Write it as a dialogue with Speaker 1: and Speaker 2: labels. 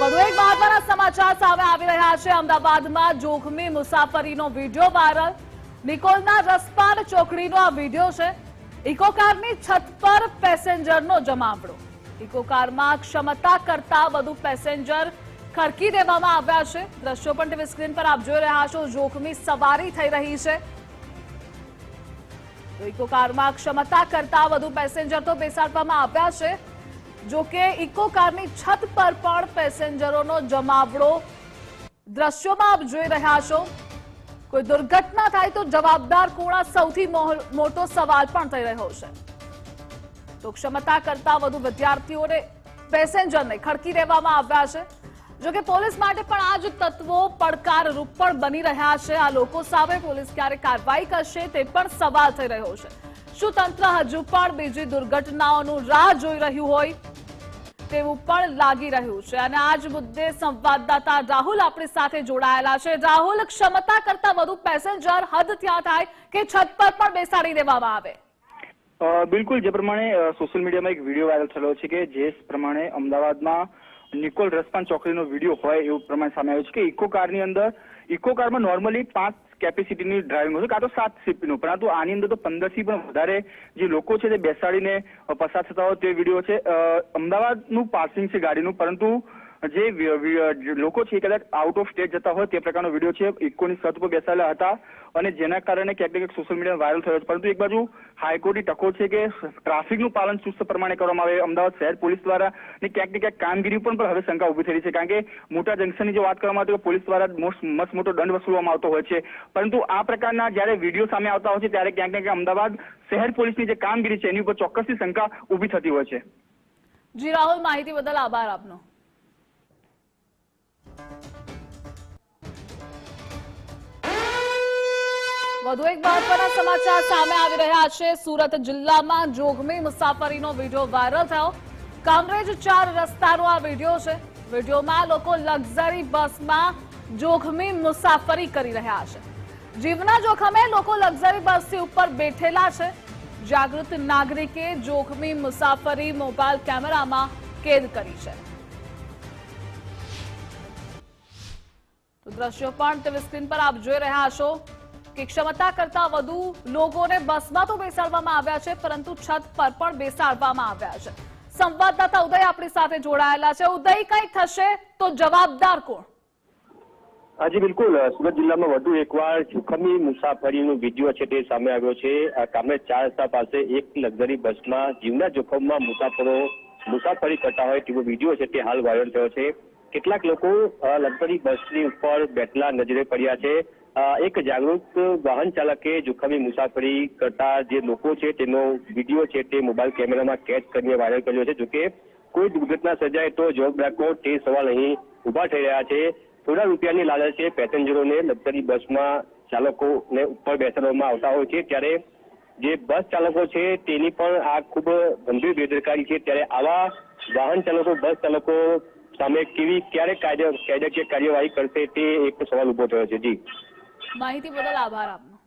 Speaker 1: વધુ એક મહત્વના સમાચાર સામે આવી રહ્યા છે. અમદાવાદમાં જોખમી મુસાફરીનો વીડિયો વાયરલ. નિકોલના રસપાડ ચોકડીનો આ વીડિયો છે. ઇકોકારની છત પર પેસેન્જરનો જમાવડો. ઇકોકારમાં ક્ષમતા કરતા વધુ પેસેન્જર ખરકી દેવામાં આવ્યા છે. દ્રશ્યો પણ ટીવી સ્ક્રીન પર આપ જોઈ રહ્યા છો. જોખમી સવારી થઈ રહી છે. ઇકોકારમાં ઇકો ક્ષમતા કરતા વધુ પેસેન્જર તો બેસાડવામાં આવ્યા છે. જો કે ઇકો કારની છત પર પણ પેસેન્જરોનો જમાવડો દ્રશ્યોમાં આપ જોઈ રહ્યા છો. કોઈ દુર્ઘટના થાય તો જવાબદાર કોણ સૌથી મોટો સવાલ પણ થઈ રહ્યો છે. તો ક્ષમતા કરતા વધુ વિદ્યાર્થીઓને પેસેન્જરને ખડકી દેવામાં આવ્યા છે. જો કે પોલીસ માટે પણ આ જ તત્વો પડકારરૂપ પણ બની રહ્યા છે. આ લોકો સામે પોલીસ ક્યારે કાર્યવાહી કરશે તે પણ સવાલ થઈ રહ્યો છે. શું તંત્ર હજુ પણ બીજી દુર્ઘટનાઓનું રાહ જોઈ રહ્યું હોય? તેવું પણ લાગી રહ્યું છે અને આ મુદ્દે સંવાદદાતા રાહુલ આપણી સાથે જોડાયેલા છે. રાહુલ, ક્ષમતા કરતા વધુ પેસેન્જર હદ ત્યાં થાય કે છત પર પણ બેસાડી દેવામાં આવે?
Speaker 2: બિલકુલ. જે પ્રમાણે સોશિયલ મીડિયામાં એક વીડિયો વાયરલ થયો છે કે જે પ્રમાણે અમદાવાદમાં નિકોલ રસ્પાન ચોકડીનો વીડિયો હોય એવું પ્રમાણે સામે આવ્યું છે કે ઇકો કારની અંદર, ઇકો કારમાં નોર્મલી પાંચ કેપેસિટીની ડ્રાઇવિંગ છે. કાં તો સાત સીટનું પરંતુ આની અંદર તો પંદરથી પણ વધારે જે લોકો છે તે બેસાડીને પસાર થતા હોય તે વીડિયો છે. અમદાવાદનું પાર્સિંગ છે ગાડીનું, પરંતુ જે લોકો છે કદાચ આઉટ ઓફ સ્ટેટ જતા હોય તે પ્રકારનો વીડિયો છે. ઇકોની છત પર બેસાડેલા હતા અને જેના કારણે ક્યાંક ને સોશિયલ મીડિયા વાયરલ થયો પરંતુ એક બાજુ હાઈકોર્ટની ટકો છે કે ટ્રાફિકનું પાલન ચુસ્ત પ્રમાણે કરવામાં આવે. અમદાવાદ શહેર પોલીસ દ્વારા ને ક્યાંક ને ક્યાંક કામગીરી પણ હવે શંકા ઊભી થઈ છે. કારણ કે મોટા જંકશનની જો વાત કરવામાં આવે તો પોલીસ દ્વારા મસ્ત મોટો દંડ વસૂલવામાં આવતો હોય છે. પરંતુ આ પ્રકારના જ્યારે વીડિયો સામે આવતા હોય છે ત્યારે ક્યાંક ને ક્યાંક અમદાવાદ શહેર પોલીસની જે કામગીરી છે એની ઉપર ચોક્કસથી શંકા ઊભી થતી હોય છે.
Speaker 1: જી, રાહુલ, માહિતી બદલ આભાર આપનો. વધુ એક મહત્વના સમાચાર સામે આવી રહ્યા છે. સુરત જિલ્લામાં જોખમી મુસાફરીનો વીડિયો વાયરલ થયો. કામરેજ ચાર રસ્તાનો આ વીડિયો છે. વિડીયોમાં લોકો લક્ઝરી બસમાં જોખમી મુસાફરી કરી રહ્યા છે. જીવના જોખમે લોકો લક્ઝરી બસથી ઉપર બેઠેલા છે. જાગૃત નાગરિકે જોખમી મુસાફરી મોબાઈલ કેમેરામાં કેદ કરી છે. દ્રશ્યો પણ ટીવી સ્ક્રીન પર આપ જોઈ રહ્યા છો કે ક્ષમતા કરતા વધુ લોકોને બસમાં તો બેસાડવામાં આવ્યા છે, પરંતુ છત પર પણ બેસાડવામાં આવ્યા છે. સંવાદદાતા ઉદય આપણી સાથે જોડાયેલા છે. ઉદય, કઈ થશે તો જવાબદાર કોણ?
Speaker 3: હાજી, બિલકુલ. સુરત જિલ્લામાં વધુ એકવાર જોખમી મુસાફરીનો વીડિયો છે તે સામે આવ્યો છે. કામરેજ ચાર રસ્તા પાસે એક લક્ઝરી બસમાં જીવના જોખમમાં મુસાફરો મુસાફરી કરતા હોય તેવો વીડિયો છે તે હાલ વાયરલ થયો છે. કેટલાક લોકો લક્ઝરી બસની ઉપર બેઠેલા નજરે પડ્યા છે. એક જાગૃત વાહન ચાલકે જોખમી મુસાફરી કરતા જે લોકો છે, તેનો વીડિયો છે તે મોબાઈલ કેમેરામાં કેચ કરીને વાયરલ કર્યો છે. જોકે કોઈ દુર્ઘટના સર્જાય તો જવાબદાર તે સવાલ અહીં ઊભા થઈ રહ્યા છે. થોડા રૂપિયાની લાલચે પેસેન્જરોને લક્ઝરી બસમાં ચાલકોને ઉપર બેસાડવામાં આવતા હોય છે. ત્યારે જે બસ ચાલકો છે, તેની પણ આ ખૂબ ગંભીર બેદરકારી છે. ત્યારે આવા વાહન ચાલકો, બસ ચાલકો સામે કેવી ક્યારે કાયદે કાયદાકીય કાર્યવાહી કરશે તે એક સવાલ ઊભો થયો છે. જી.
Speaker 1: માહિતી બદલ આભાર આપનો.